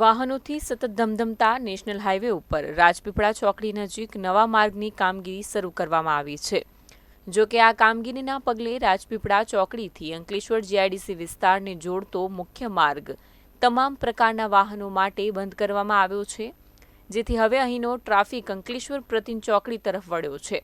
વાહનોથી સતત ધમધમતા national highway ઉપર રાજપીપળા ચોકડી નજીક નવા માર્ગની કામગીરી શરૂ કરવામાં આવી છે. જો કે આ કામગીરીના પગલે રાજપીપળા ચોકડીથી અંકલેશ્વર જીઆઈડીસી વિસ્તારને જોડતો મુખ્ય માર્ગ તમામ પ્રકારના વાહનો માટે બંધ કરવામાં આવ્યો છે, જેથી હવે અહીંનો ટ્રાફિક અંકલેશ્વર પ્રતિન ચોકડી તરફ વળ્યો છે.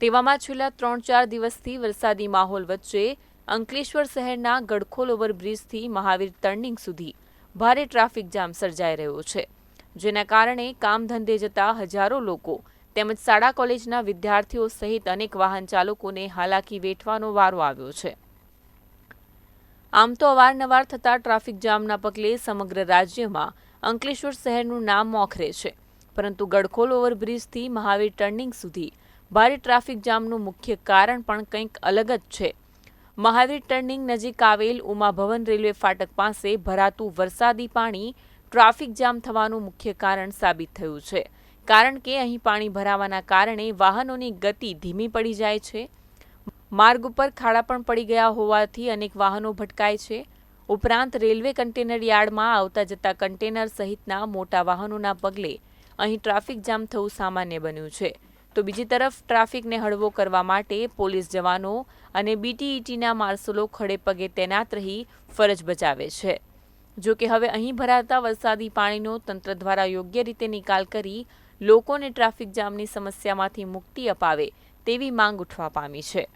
તેવામાં છેલ્લા ત્રણ ચાર દિવસથી વરસાદી માહોલ વચ્ચે અંકલેશ્વર શહેરના ગડખોલ ઓવરબ્રિજથી મહાવીર ટર્નિંગ સુધી ભારે ટ્રાફિક જામ સર્જાઈ રહ્યો છે. જેના કારણે કામ ધંધે જતા હજારો લોકો તેમજ શાળા કોલેજના વિદ્યાર્થીઓ સહિત અનેક વાહન ચાલકોને હાલાકી વેઠવાનો વારો આવ્યો છે. આમ તો અવારનવાર થતા ટ્રાફિક જામના પગલે સમગ્ર રાજ્યમાં અંકલેશ્વર શહેરનું નામ મોખરે છે. પરંતુ ગડખોલ ઓવરબ્રિજથી મહાવીર ટર્નિંગ સુધી ભારે ટ્રાફિક જામનું મુખ્ય કારણ પણ કંઈક અલગ જ છે. મહાવીર ટર્નિંગ નજીક આવેલ ઉમાભવન રેલવે ફાટક પાસે ભરાતું વરસાદી પાણી ટ્રાફિક જામ થવાનું મુખ્ય કારણ સાબિત થયું છે. કારણ કે અહીં પાણી ભરાવાના કારણે વાહનોની ગતિ ધીમી પડી જાય છે. માર્ગ ઉપર ખાડા પણ પડી ગયા હોવાથી અનેક વાહનો ભટકાય છે. ઉપરાંત રેલવે કન્ટેનર યાર્ડમાં આવતા જતા કન્ટેનર સહિતના મોટા વાહનોના પગલે અહીં ટ્રાફિક જામ થવું સામાન્ય બન્યું છે. તો બીજી તરફ ટ્રાફિકને હળવો કરવા માટે પોલીસ જવાનો અને બીટીઈટીના માર્સલો ખડે પગે તૈનાત રહી ફરજ બજાવે છે. જો કે હવે અહીં ભરાતા વરસાદી પાણીનો તંત્ર દ્વારા યોગ્ય રીતે નિકાલ કરી લોકોને ટ્રાફિક જામની સમસ્યામાંથી મુક્તિ અપાવે તેવી માંગ ઉઠવા પામી છે.